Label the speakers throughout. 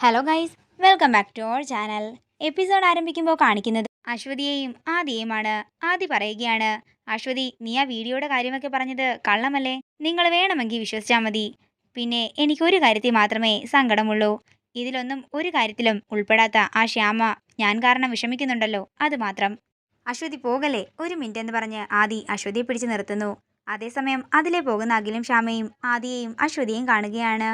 Speaker 1: Hello guys welcome back to our channel episode ആരംഭിക്കുമ്പോൾ കാണിക്കുന്നത് അശ്വതിയെയും ആദിയെയുമാണ്. ആദി പറയുകയാണ് അശ്വതി നീ ആ വീഡിയോയുടെ കാര്യമൊക്കെ പറഞ്ഞത് കള്ളമല്ലേ? നിങ്ങൾ വേണമെങ്കിൽ വിശ്വസിച്ചാൽ മതി. പിന്നെ എനിക്കൊരു കാര്യത്തിൽ മാത്രമേ സങ്കടമുള്ളൂ. ഇതിലൊന്നും ഒരു കാര്യത്തിലും ഉൾപ്പെടാത്ത ആ ശ്യാമ ഞാൻ കാരണം വിഷമിക്കുന്നുണ്ടല്ലോ. അതുമാത്രം അശ്വതി പോകല്ലേ. ഒരു മിനിറ്റ് എന്ന് പറഞ്ഞ് ആദി അശ്വതിയെ പിടിച്ചു നിർത്തുന്നു. അതേസമയം അതിലെ പോകുന്ന അഖിലും ശ്യാമയും ആദിയെയും അശ്വതിയെയും കാണുകയാണ്.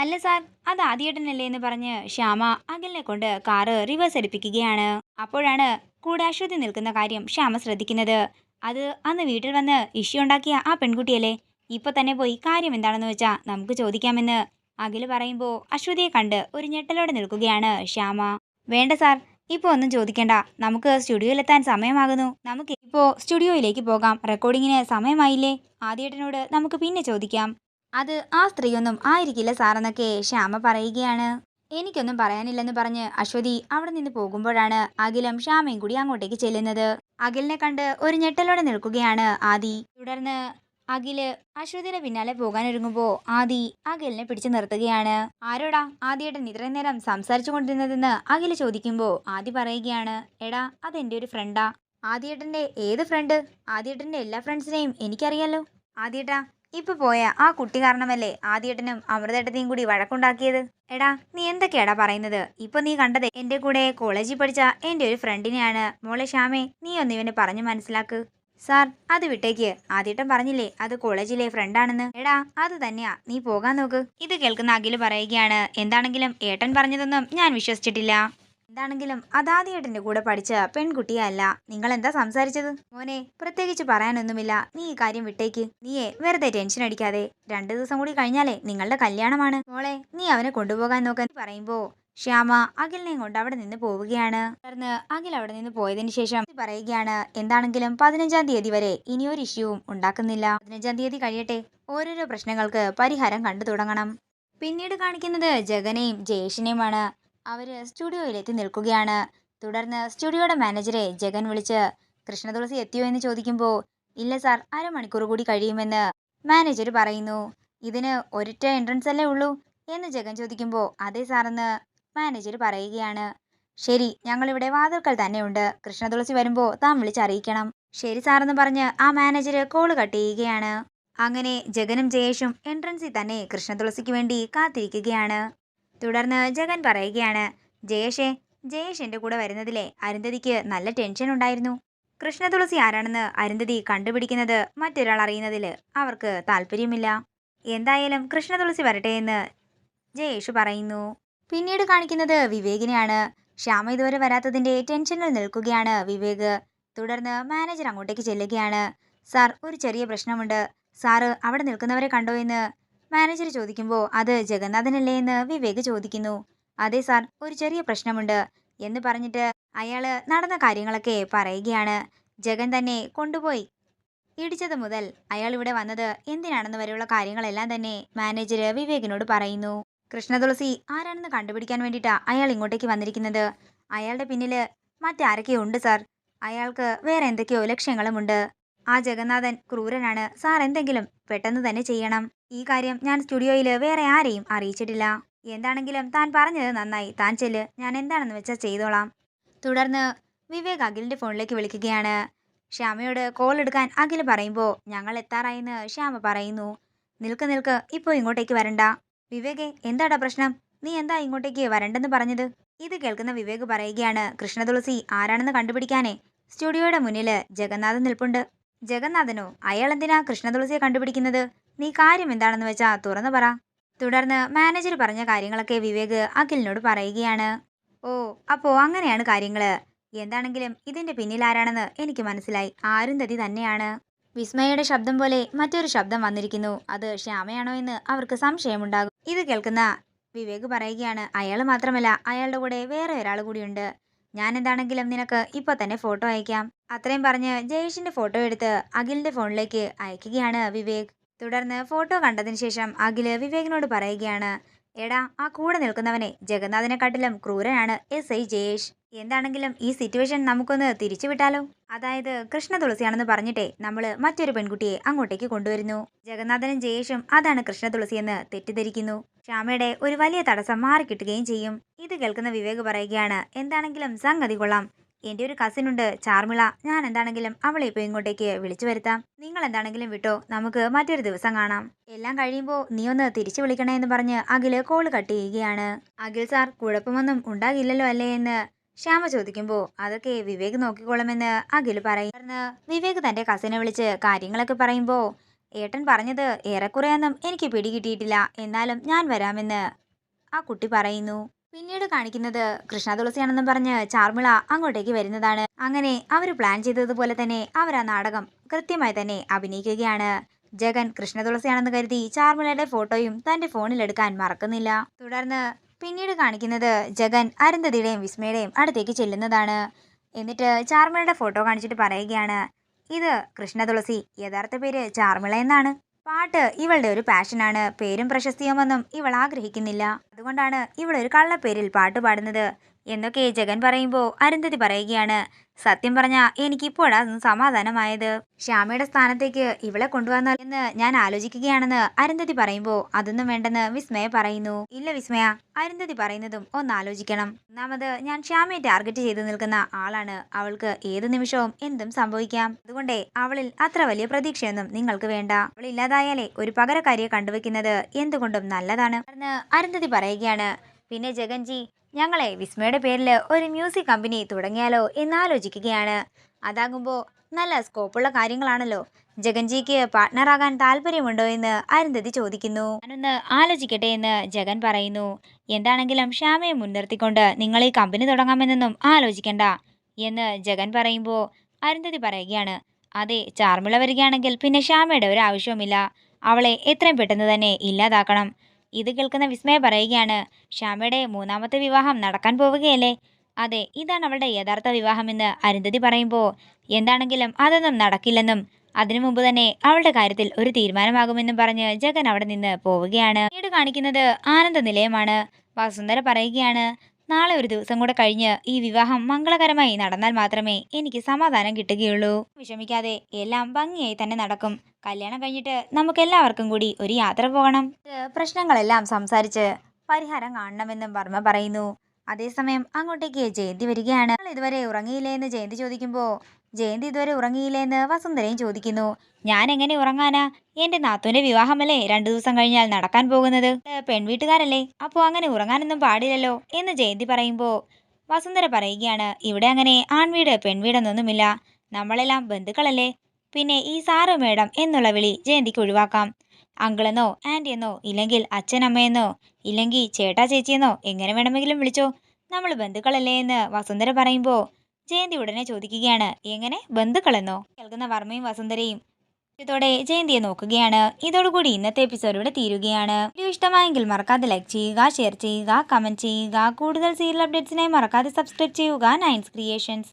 Speaker 1: അല്ല സാർ അത് ആദ്യേട്ടനല്ലേ എന്ന് പറഞ്ഞ് ശ്യാമ അഖിലിനെ കൊണ്ട് കാറ് റിവേഴ്സ് എടുപ്പിക്കുകയാണ്. അപ്പോഴാണ് കൂടെ അശ്വതി നിൽക്കുന്ന കാര്യം ശ്യാമ ശ്രദ്ധിക്കുന്നത്. അത് അന്ന് വീട്ടിൽ വന്ന് ഇഷ്യൂ ഉണ്ടാക്കിയ ആ പെൺകുട്ടിയല്ലേ? ഇപ്പൊ തന്നെ പോയി കാര്യം എന്താണെന്ന് വെച്ചാ നമുക്ക് ചോദിക്കാമെന്ന് അഖിൽ പറയുമ്പോൾ അശ്വതിയെ കണ്ട് ഒരു ഞെട്ടലോടെ നിൽക്കുകയാണ് ശ്യാമ. വേണ്ട സാർ ഇപ്പോൾ ഒന്നും ചോദിക്കേണ്ട. നമുക്ക് സ്റ്റുഡിയോയിലെത്താൻ സമയമാകുന്നു. നമുക്ക് ഇപ്പോൾ സ്റ്റുഡിയോയിലേക്ക് പോകാം. റെക്കോർഡിങ്ങിന് സമയമായില്ലേ? ആദ്യേട്ടനോട് നമുക്ക് പിന്നെ ചോദിക്കാം. അത് ആ സ്ത്രീയൊന്നും ആയിരിക്കില്ല സാറെന്നൊക്കെ ശ്യാമ പറയുകയാണ്. എനിക്കൊന്നും പറയാനില്ലെന്ന് പറഞ്ഞ് അശ്വതി അവിടെ നിന്ന് പോകുമ്പോഴാണ് അഖിലും ശ്യാമയും കൂടി അങ്ങോട്ടേക്ക് ചെല്ലുന്നത്. അഖിലിനെ കണ്ട് ഒരു ഞെട്ടലോടെ നിൽക്കുകയാണ് ആദി. തുടർന്ന് അഖിൽ അശ്വതിയുടെ പിന്നാലെ പോകാനൊരുങ്ങുമ്പോൾ ആദി അഖിലിനെ പിടിച്ചു നിർത്തുകയാണ്. ആരോടാ ആദിയേട്ടൻ ഇത്രയും നേരം സംസാരിച്ചു കൊണ്ടിരുന്നതെന്ന് അഖിൽ ചോദിക്കുമ്പോൾ ആദി പറയുകയാണ് എടാ അതെന്റെ ഒരു ഫ്രണ്ടാ ആദിയേട്ടന്റെ ഏത് ഫ്രണ്ട് ആദിയേട്ടന്റെ എല്ലാ ഫ്രണ്ട്സിനെയും എനിക്കറിയാലോ. ആദിയേട്ടാ ഇപ്പൊ പോയ ആ കുട്ടി കാരണമല്ലേ ആദ്യേട്ടനും അമൃതേട്ടനെയും കൂടി വഴക്കുണ്ടാക്കിയത്? എടാ നീ എന്തൊക്കെയാടാ പറയുന്നത്? ഇപ്പൊ നീ കണ്ടത് എന്റെ കൂടെ കോളേജിൽ പഠിച്ച എന്റെ ഒരു ഫ്രണ്ടിനെയാണ്. മോളെ ശ്യാമേ നീ ഒന്ന് ഇവനെ പറഞ്ഞു മനസ്സിലാക്ക്. സാർ അത് വിട്ടേക്ക്. ആദ്യട്ടം പറഞ്ഞില്ലേ അത് കോളേജിലെ ഫ്രണ്ടാണെന്ന്. എടാ അത് തന്നെയാ. നീ പോകാൻ നോക്ക്. ഇത് കേൾക്കുന്ന അഖിൽ പറയുകയാണ് എന്താണെങ്കിലും ഏട്ടൻ പറഞ്ഞതൊന്നും ഞാൻ വിശ്വസിച്ചിട്ടില്ല. എന്താണെങ്കിലും അതാദിയേട്ടന്റെ കൂടെ പഠിച്ച പെൺകുട്ടിയല്ല. നിങ്ങൾ എന്താ സംസാരിച്ചത്? മോനെ പ്രത്യേകിച്ച് പറയാനൊന്നുമില്ല. നീ ഈ കാര്യം വിട്ടേക്ക്. നീയെ വെറുതെ ടെൻഷൻ അടിക്കാതെ. രണ്ടു ദിവസം കൂടി കഴിഞ്ഞാലേ നിങ്ങളുടെ കല്യാണമാണ്. മോളെ നീ അവനെ കൊണ്ടുപോകാൻ നോക്കാൻ പറയുമ്പോ ശ്യാമ അഖിലിനെയും കൊണ്ട് അവിടെ നിന്ന് പോവുകയാണ്. തുടർന്ന് അഖിൽ അവിടെ നിന്ന് പോയതിനു ശേഷം പറയുകയാണ് എന്താണെങ്കിലും പതിനഞ്ചാം തീയതി വരെ ഇനിയൊരു ഇഷ്യൂവും ഉണ്ടാക്കുന്നില്ല. പതിനഞ്ചാം തീയതി കഴിയട്ടെ. ഓരോരോ പ്രശ്നങ്ങൾക്ക് പരിഹാരം കണ്ടു തുടങ്ങണം. പിന്നീട് കാണിക്കുന്നത് ജഗനെയും ജയേഷിനെയുമാണ്. അവർ സ്റ്റുഡിയോയിലെത്തി നിൽക്കുകയാണ്. തുടർന്ന് സ്റ്റുഡിയോയുടെ മാനേജറെ ജഗൻ വിളിച്ച് കൃഷ്ണതുളസി എത്തിയോ എന്ന് ചോദിക്കുമ്പോൾ ഇല്ല സാർ അരമണിക്കൂർ കൂടി കഴിയുമെന്ന് മാനേജർ പറയുന്നു. ഇതിന് ഒരൊറ്റ എൻട്രൻസ് അല്ലേ ഉള്ളൂ? എന്ന് ജഗൻ ചോദിക്കുമ്പോൾ അതെ സാറെന്ന് മാനേജർ പറയുകയാണ്. ശരി ഞങ്ങളിവിടെ വാതിൽക്കൽ തന്നെയുണ്ട്. കൃഷ്ണതുളസി വരുമ്പോൾ താൻ വിളിച്ചറിയിക്കണം. ശരി സാറെന്ന് പറഞ്ഞ് ആ മാനേജർ കോൾ കട്ട് ചെയ്യുകയാണ്. അങ്ങനെ ജഗനും ജയേഷും എൻട്രൻസിൽ തന്നെ കൃഷ്ണതുളസിക്ക് വേണ്ടി കാത്തിരിക്കുകയാണ്. തുടർന്ന് ജഗൻ പറയുകയാണ് ജയേഷേ ജയേഷ് എന്റെ കൂടെ വരുന്നതിലെ അരുന്ധതിക്ക് നല്ല ടെൻഷൻ ഉണ്ടായിരുന്നു. കൃഷ്ണതുളസി ആരാണെന്ന് അരുന്ധതി കണ്ടുപിടിക്കുന്നത് മറ്റൊരാൾ അറിയുന്നതിൽ അവർക്ക് താല്പര്യമില്ല. എന്തായാലും കൃഷ്ണതുളസി വരട്ടെ എന്ന് ജയേഷ് പറയുന്നു. പിന്നീട് കാണിക്കുന്നത് വിവേകിനെയാണ്. ശ്യാമ ഇതുവരെ വരാത്തതിന്റെ ടെൻഷനിൽ നിൽക്കുകയാണ് വിവേക്. തുടർന്ന് മാനേജർ അങ്ങോട്ടേക്ക് ചെല്ലുകയാണ്. സാർ ഒരു ചെറിയ പ്രശ്നമുണ്ട്. സാറ് അവിടെ നിൽക്കുന്നവരെ കണ്ടോ എന്ന് മാനേജർ ചോദിക്കുമ്പോൾ അത് ജഗന്നാഥനല്ലേ? എന്ന് വിവേക് ചോദിക്കുന്നു. അതെ സാർ ഒരു ചെറിയ പ്രശ്നമുണ്ട് എന്ന് പറഞ്ഞിട്ട് അയാൾ നടന്ന കാര്യങ്ങളൊക്കെ പറയുകയാണ്. ജഗൻ തന്നെ കൊണ്ടുപോയി. ഇടിച്ചത് മുതൽ അയാൾ ഇവിടെ വന്നത് എന്തിനാണെന്ന് വരെയുള്ള കാര്യങ്ങളെല്ലാം തന്നെ മാനേജർ വിവേകിനോട് പറയുന്നു. കൃഷ്ണതുളസി ആരാണെന്ന് കണ്ടുപിടിക്കാൻ വേണ്ടിയിട്ടാണ് അയാൾ ഇങ്ങോട്ടേക്ക് വന്നിരിക്കുന്നത്? അയാളുടെ പിന്നിൽ മറ്റാരൊക്കെയോ ഉണ്ട് സാർ? അയാൾക്ക് വേറെ എന്തൊക്കെയോ ലക്ഷ്യങ്ങളുമുണ്ട് ആ ജഗന്നാഥൻ ക്രൂരനാണ്. സാർ എന്തെങ്കിലും പെട്ടെന്ന് തന്നെ ചെയ്യണം. ഈ കാര്യം ഞാൻ സ്റ്റുഡിയോയിൽ വേറെ ആരെയും അറിയിച്ചിട്ടില്ല. എന്താണെങ്കിലും താൻ പറഞ്ഞത് നന്നായി. താൻ ചെല്ല്. ഞാൻ എന്താണെന്ന് വെച്ചാൽ ചെയ്തോളാം. തുടർന്ന് വിവേക് അഖിലിന്റെ ഫോണിലേക്ക് വിളിക്കുകയാണ്. ശ്യാമയോട് കോൾ എടുക്കാൻ അഖിൽ പറയുമ്പോൾ ഞങ്ങൾ എത്താറായെന്ന് ശ്യാമ പറയുന്നു. നിൽക്ക് നിൽക്ക്. ഇപ്പോൾ ഇങ്ങോട്ടേക്ക് വരണ്ട. വിവേകെ എന്താടാ പ്രശ്നം? നീ എന്താ ഇങ്ങോട്ടേക്ക് വരണ്ടെന്ന് പറഞ്ഞത്? ഇത് കേൾക്കുന്ന വിവേക് പറയുകയാണ് കൃഷ്ണതുളസി ആരാണെന്ന് കണ്ടുപിടിക്കാനേ? സ്റ്റുഡിയോയുടെ മുന്നിൽ ജഗന്നാഥൻ നിൽപ്പുണ്ട്. ജഗന്നാഥനോ അയാൾ എന്തിനാ കൃഷ്ണതുളസിയെ കണ്ടുപിടിക്കുന്നത്? നീ കാര്യം എന്താണെന്ന് വെച്ചാ തുറന്നു പറ. തുടർന്ന് മാനേജർ പറഞ്ഞ കാര്യങ്ങളൊക്കെ വിവേക് അഖിലിനോട് പറയുകയാണ്. ഓ അപ്പോ അങ്ങനെയാണ് കാര്യങ്ങൾ. എന്താണെങ്കിലും ഇതിന്റെ പിന്നിൽ ആരാണെന്ന് എനിക്ക് മനസ്സിലായി. ആരുന്തതി തന്നെയാണ്. വിസ്മയയുടെ ശബ്ദം പോലെ മറ്റൊരു ശബ്ദം വന്നിരിക്കുന്നു. അത് ശ്യാമയാണോ എന്ന് അവർക്ക് സംശയമുണ്ടാകും. ഇത് കേൾക്കുന്ന വിവേക് പറയുകയാണ്. അയാൾ മാത്രമല്ല അയാളുടെ കൂടെ വേറെ ഒരാൾ കൂടിയുണ്ട്. ഞാൻ എന്താണെങ്കിലും നിനക്ക് ഇപ്പോൾ തന്നെ ഫോട്ടോ അയക്കാം. അത്രയും പറഞ്ഞ് ജയേഷിന്റെ ഫോട്ടോ എടുത്ത് അഖിലിന്റെ ഫോണിലേക്ക് അയക്കുകയാണ് വിവേക്. തുടർന്ന് ഫോട്ടോ കണ്ടതിന് ശേഷം അഖിൽ വിവേകിനോട് പറയുകയാണ് എടാ ആ കൂടെ നിൽക്കുന്നവനെ ജഗന്നാഥനെക്കാട്ടിലും ക്രൂരനാണ് എസ്. ഐ. ജയേഷ്. എന്താണെങ്കിലും ഈ സിറ്റുവേഷൻ നമുക്കൊന്ന് തിരിച്ചു വിട്ടാലോ? അതായത് കൃഷ്ണ തുളസിയാണെന്ന് പറഞ്ഞിട്ടേ നമ്മൾ മറ്റൊരു പെൺകുട്ടിയെ അങ്ങോട്ടേക്ക് കൊണ്ടുവരുന്നു. ജഗന്നാഥനും ജയേഷും അതാണ് കൃഷ്ണ തുളസിയെന്ന് തെറ്റിദ്ധരിക്കുന്നു. ക്ഷാമയുടെ ഒരു വലിയ തടസ്സം മാറിക്കിട്ടുകയും ചെയ്യും. ഇത് കേൾക്കുന്ന വിവേക് പറയുകയാണ് എന്താണെങ്കിലും സംഗതി കൊള്ളാം. എന്റെ ഒരു കസിൻ ഉണ്ട് ചാർമിള. ഞാൻ എന്താണെങ്കിലും അവളെ ഇപ്പോൾ ഇങ്ങോട്ടേക്ക് വിളിച്ചു വരുത്താം. നിങ്ങൾ എന്താണെങ്കിലും വിട്ടോ നമുക്ക് മറ്റൊരു ദിവസം കാണാം. എല്ലാം കഴിയുമ്പോൾ നീ ഒന്ന് തിരിച്ചു വിളിക്കണേ എന്ന് പറഞ്ഞ് അഖിൽ കോൾ കട്ട് ചെയ്യുകയാണ്. അഖിൽ സാർ കുഴപ്പമൊന്നും ഉണ്ടാകില്ലല്ലോ അല്ലേ എന്ന് ശ്യാമ ചോദിക്കുമ്പോൾ അതൊക്കെ വിവേക് നോക്കിക്കോളുമെന്ന് അഖിൽ പറയും. വിവേക് തന്റെ കസിനെ വിളിച്ച് കാര്യങ്ങളൊക്കെ പറയുമ്പോൾ ഏട്ടൻ പറഞ്ഞത് ഏറെക്കുറെയൊന്നും എനിക്ക് പിടികിട്ടിയിട്ടില്ല എന്നാലും ഞാൻ വരാമെന്ന് ആ കുട്ടി പറയുന്നു. പിന്നീട് കാണിക്കുന്നത് കൃഷ്ണ തുളസിയാണെന്ന് പറഞ്ഞ് ചാർമിള അങ്ങോട്ടേക്ക് വരുന്നതാണ്. അങ്ങനെ അവർ പ്ലാൻ ചെയ്തതുപോലെ തന്നെ അവർ ആ നാടകം കൃത്യമായി തന്നെ അഭിനയിക്കുകയാണ്. ജഗൻ കൃഷ്ണ തുളസിയാണെന്ന് കരുതി ചാർമിളയുടെ ഫോട്ടോയും തന്റെ ഫോണിൽ എടുക്കാൻ മറക്കുന്നില്ല. തുടർന്ന് പിന്നീട് കാണിക്കുന്നത് ജഗൻ അരുന്ധതിയുടെയും വിസ്മയുടെയും അടുത്തേക്ക് ചെല്ലുന്നതാണ്. എന്നിട്ട് ചാർമിളയുടെ ഫോട്ടോ കാണിച്ചിട്ട് പറയുകയാണ് ഇത് കൃഷ്ണ തുളസി യഥാർത്ഥ പേര് ചാർമിള എന്നാണ്. പാട്ട് ഇവളുടെ ഒരു പാഷനാണ്. പേരും പ്രശസ്തിയുമൊന്നും ഇവൾ ആഗ്രഹിക്കുന്നില്ല. അതുകൊണ്ടാണ് ഇവളൊരു കള്ളപ്പേരിൽ പാട്ട് പാടുന്നത്. എന്നൊക്കെ ജഗൻ പറയുമ്പോൾ അരുന്ധതി പറയുകയാണ്. സത്യം പറഞ്ഞാ എനിക്കിപ്പോഴാണ് സമാധാനമായത്. ശ്യാമയുടെ സ്ഥാനത്തേക്ക് ഇവളെ കൊണ്ടുവന്നാൽ എന്ന് ഞാൻ ആലോചിക്കുകയാണെന്ന് അരുന്ധതി പറയുമ്പോൾ അതൊന്നും വേണ്ടെന്ന് വിസ്മയ പറയുന്നു. ഇല്ല വിസ്മയ അരുന്ധതി പറയുന്നതും ഒന്ന് ആലോചിക്കണം. ഒന്നാമത് ഞാൻ ശ്യാമയെ ടാർഗറ്റ് ചെയ്തു നിൽക്കുന്ന ആളാണ്. അവൾക്ക് ഏത് നിമിഷവും എന്തും സംഭവിക്കാം. അതുകൊണ്ടേ അവളിൽ അത്ര വലിയ പ്രതീക്ഷയൊന്നും നിങ്ങൾക്ക് വേണ്ട. അവൾ ഇല്ലാതായാലേ ഒരു പകരക്കാരിയെ കണ്ടുവെക്കുന്നത് എന്തുകൊണ്ടും നല്ലതാണ് അരുന്ധതി പറയുകയാണ്. പിന്നെ ജഗൻജി ഞങ്ങളെ വിസ്മയുടെ പേരിൽ ഒരു മ്യൂസിക് കമ്പനി തുടങ്ങിയാലോ എന്നാലോചിക്കുകയാണ്. അതാകുമ്പോൾ നല്ല സ്കോപ്പുള്ള കാര്യങ്ങളാണല്ലോ. ജഗൻജിക്ക് പാർട്ട്ണറാകാൻ താല്പര്യമുണ്ടോ എന്ന് അരുന്ധതി ചോദിക്കുന്നു. ഞാനൊന്ന് ആലോചിക്കട്ടെ എന്ന് ജഗൻ പറയുന്നു. എന്താണെങ്കിലും ശ്യാമയെ മുൻനിർത്തിക്കൊണ്ട് നിങ്ങൾ ഈ കമ്പനി തുടങ്ങാമെന്നൊന്നും ആലോചിക്കണ്ട എന്ന് ജഗൻ പറയുമ്പോൾ അരുന്ധതി പറയുകയാണ്. അതെ ചാർമിള വരികയാണെങ്കിൽ പിന്നെ ശ്യാമയുടെ ഒരു ആവശ്യവുമില്ല. അവളെ എത്രയും പെട്ടെന്ന് തന്നെ ഇല്ലാതാക്കണം. ഇത് കേൾക്കുന്ന വിസ്മയ പറയുകയാണ് ശ്യാമയുടെ മൂന്നാമത്തെ വിവാഹം നടക്കാൻ പോവുകയല്ലേ? അതെ ഇതാണ് അവളുടെ യഥാർത്ഥ വിവാഹമെന്ന് അരുന്ധതി പറയുമ്പോൾ എന്താണെങ്കിലും അതൊന്നും നടക്കില്ലെന്നും അതിനു മുമ്പ് തന്നെ അവളുടെ കാര്യത്തിൽ ഒരു തീരുമാനമാകുമെന്നും പറഞ്ഞ് ജഗൻ അവിടെ നിന്ന് പോവുകയാണ്. വീട് കാണിക്കുന്നത് ആനന്ദ നിലയമാണ്. വസുന്ധര പറയുകയാണ് നാളെ ഒരു ദിവസം കൂടെ കഴിഞ്ഞ് ഈ വിവാഹം മംഗളകരമായി നടന്നാൽ മാത്രമേ എനിക്ക് സമാധാനം കിട്ടുകയുള്ളൂ. വിഷമിക്കാതെ എല്ലാം ഭംഗിയായി തന്നെ നടക്കും. കല്യാണം കഴിഞ്ഞിട്ട് നമുക്ക് എല്ലാവർക്കും കൂടി ഒരു യാത്ര പോകണം. പ്രശ്നങ്ങളെല്ലാം സംസാരിച്ച് പരിഹാരം കാണണമെന്നും വർമ്മ പറയുന്നു. അതേസമയം അങ്ങോട്ടേക്ക് ജയന്തി വരികയാണ്. "നിങ്ങൾ ഇതുവരെ ഉറങ്ങിയില്ലേ? എന്ന് ജയന്തി ചോദിക്കുമ്പോൾ ജയന്തി ഇതുവരെ ഉറങ്ങിയില്ലേ? എന്ന് വസുന്ധരയും ചോദിക്കുന്നു. ഞാൻ എങ്ങനെ ഉറങ്ങാനാ? എന്റെ നാത്തൂന്റെ വിവാഹമല്ലേ? രണ്ടു ദിവസം കഴിഞ്ഞാൽ നടക്കാൻ പോകുന്നത്. പെൺവീട്ടുകാരല്ലേ? അപ്പോൾ അങ്ങനെ ഉറങ്ങാനൊന്നും പാടില്ലല്ലോ? എന്ന് ജയന്തി പറയുമ്പോൾ വസുന്ധര പറയുകയാണ് ഇവിടെ അങ്ങനെ ആൺവീട് പെൺവീടെന്നൊന്നുമില്ല. നമ്മളെല്ലാം ബന്ധുക്കളല്ലേ? പിന്നെ ഈ സാറ് മേഡം എന്നുള്ള വിളി ജയന്തിക്ക് ഒഴിവാക്കാം. അങ്കിളെന്നോ ആന്റിയെന്നോ ഇല്ലെങ്കിൽ അച്ഛനമ്മയെന്നോ ഇല്ലെങ്കിൽ ചേട്ടാ ചേച്ചിയെന്നോ എങ്ങനെ വേണമെങ്കിലും വിളിച്ചോ. നമ്മൾ ബന്ധുക്കളല്ലേ എന്ന് വസുന്ധര പറയുമ്പോൾ ജയന്തി ഉടനെ ചോദിക്കുകയാണ് എങ്ങനെ? ബന്ധുക്കളെന്നോ? കേൾക്കുന്ന വർമ്മയും വസുന്ധരയും ഇതോടെ ജയന്തിയെ നോക്കുകയാണ്. ഇതോടുകൂടി ഇന്നത്തെ എപ്പിസോഡ് ഇവിടെ തീരുകയാണ്. വീഡിയോ ഇഷ്ടമായെങ്കിൽ മറക്കാതെ ലൈക്ക് ചെയ്യുക ഷെയർ ചെയ്യുക കമന്റ് ചെയ്യുക. കൂടുതൽ സീരിയൽ അപ്ഡേറ്റ്സിനായി മറക്കാതെ സബ്സ്ക്രൈബ് ചെയ്യുക. നയൻസ് ക്രിയേഷൻസ്